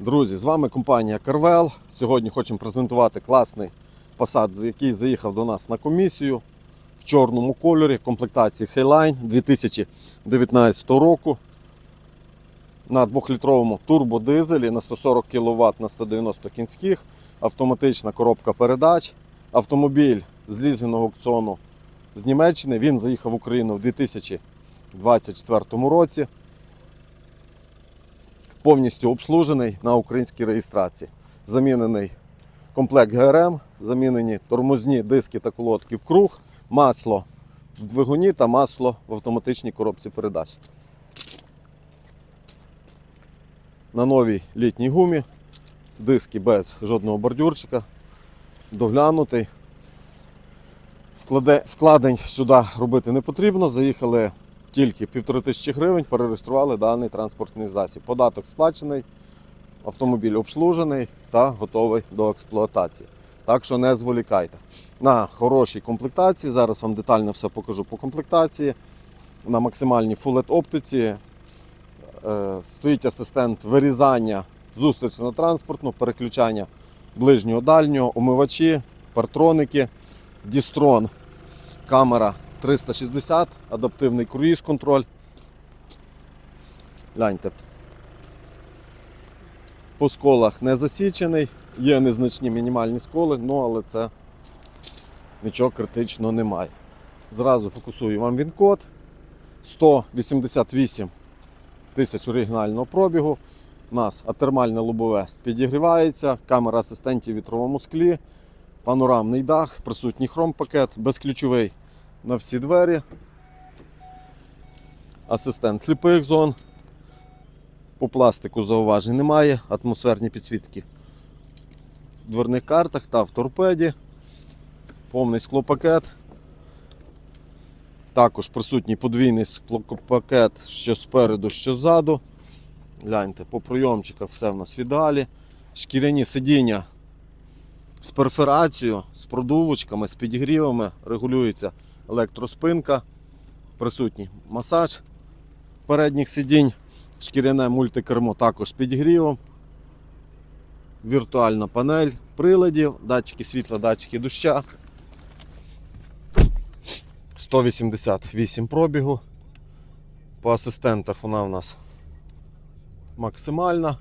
Друзі, з вами компанія Carvel. Сьогодні хочемо презентувати класний Passat, який заїхав до нас на комісію в чорному кольорі комплектації Highline 2019 року. На 2-літровому турбодизелі на 140 кВт на 190 кінських, автоматична коробка передач. Автомобіль з лізингового аукціону з Німеччини. Він заїхав в Україну в 2024 році повністю обслужений на українській реєстрації. Замінений комплект ГРМ, замінені тормозні диски та колодки в круг, масло в двигуні та масло в автоматичній коробці передач. На новій літній гумі, диски без жодного бордюрчика, доглянутий. Вкладень сюди робити не потрібно. Заїхали тільки півтори тисячі гривень, перереєстрували даний транспортний засіб. Податок сплачений, автомобіль обслужений та готовий до експлуатації. Так що не зволікайте. На хорошій комплектації. Зараз вам детально все покажу по комплектації. На максимальній LED оптиці е, стоїть асистент вирізання зустрічно-транспортну, переключання ближнього дальнього, омивачі, партроники, дістрон, камера 360, адаптивний круїз контроль. Гляньте. По сколах не засічений, є незначні мінімальні сколи, ну але це нічого критичного немає. Зразу фокусую вам він код. 188 тисяч оригінального пробігу. У нас атермальне лобове підігрівається, камера асистентів в вітровому склі, панорамний дах, присутній хром-пакет, безключовий на всі двері. Асистент сліпих зон. По пластику зауважень немає, атмосферні підсвітки в дверних картах та в торпеді. Повний склопакет. Також присутній подвійний склопакет що спереду, що ззаду. Гляньте, по пройомчиках все в нас в ідеалі. Шкіряні сидіння з перфорацією, з продувочками, з підігрівами, регулюється електроспинка, присутній масаж передніх сидінь, шкіряне мультикермо також з підігрівом, віртуальна панель приладів, датчики світла, датчики доща. 188 пробігу. По асистентах вона у нас максимальна.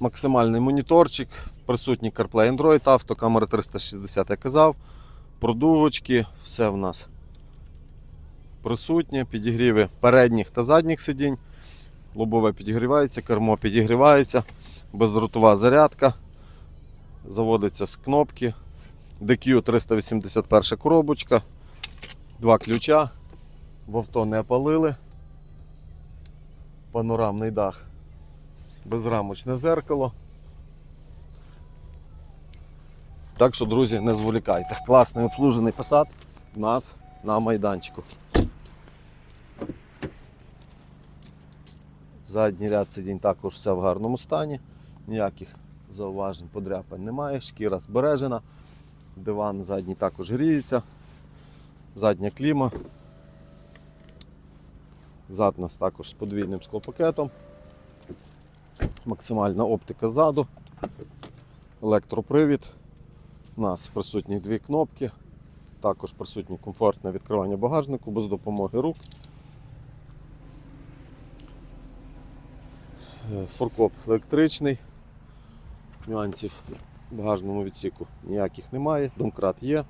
Максимальний моніторчик, присутній CarPlay Android, авто, камера 360, я казав, продувочки, все в нас присутнє, підігріви передніх та задніх сидінь. Лобове підігрівається, кермо підігрівається, бездротова зарядка. Заводиться з кнопки. DQ 381 коробочка, два ключа. В авто не палили. Панорамний дах, безрамочне зеркало. Так що, друзі, не зволікайте. Класний обслужений Passat у нас на майданчику. Задній ряд сидінь також все в гарному стані. Ніяких зауважень, подряпань немає. Шкіра збережена. Диван задній також гріється. Задня кліма. Зад нас також з подвійним склопакетом. Максимальна оптика ззаду. Електропривід. У нас присутні дві кнопки. Також присутнє комфортне відкривання багажнику без допомоги рук. Е, Форкоп електричний. Нюансів в багажному відсіку ніяких немає. Домкрат є.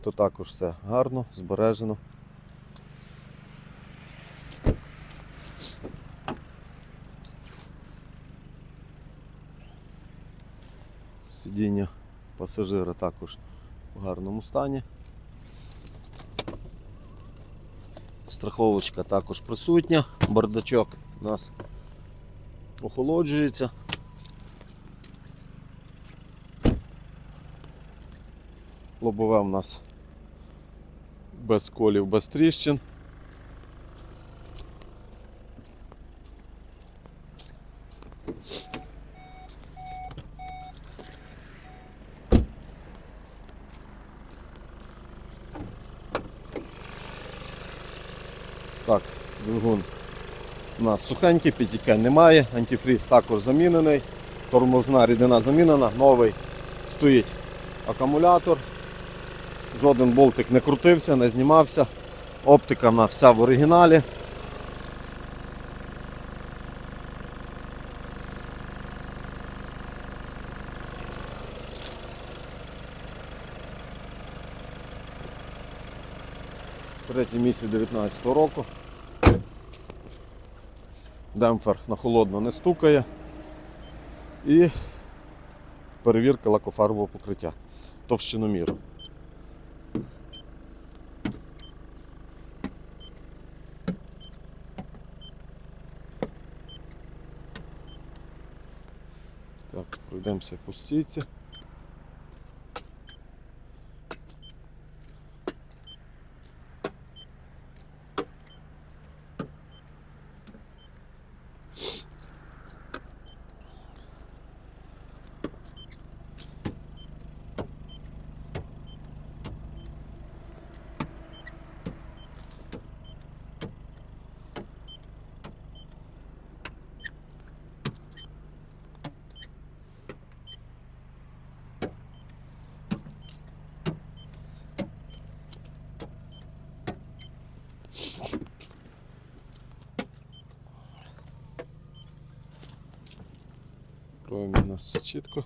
Тут також все гарно, збережено. Сидіння пасажира також в гарному стані. Страховочка також присутня, бардачок у нас охолоджується. Лобове у нас без колів, без тріщин. Так, двигун у нас сухенький, підтікань немає, антифріз також замінений, тормозна рідина замінена, новий стоїть акумулятор. Жоден болтик не крутився, не знімався. Оптика в нас вся в оригіналі. Третій місяць 19 року. Демпфер на холодно не стукає. І перевірка лакофарбового покриття товщиноміру. Так, пройдемося по стійці. Пробуємо у нас все чітко.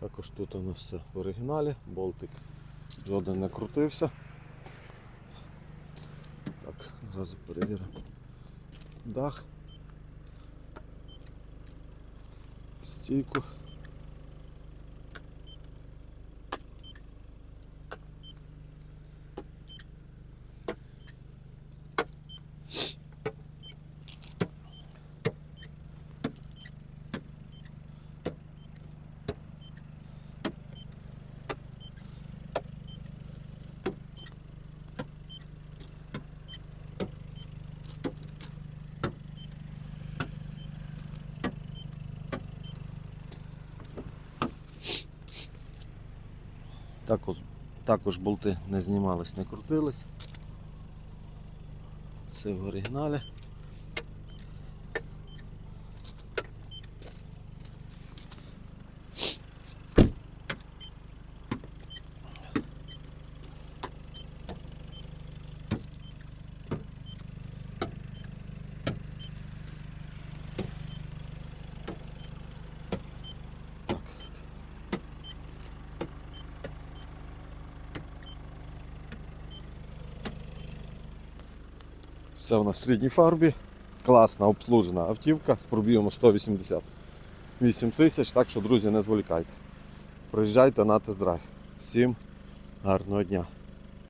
Також тут у нас все в оригіналі, болтик жоден не крутився. Так, зразу перевіримо. Дах. Стійку. Також, також болти не знімались, не крутились. Все в оригіналі. Все в нас в середній фарбі. Класна обслужена автівка з пробігом 188 тисяч. Так що, друзі, не зволікайте. Приїжджайте на тест-драйв. Всім гарного дня!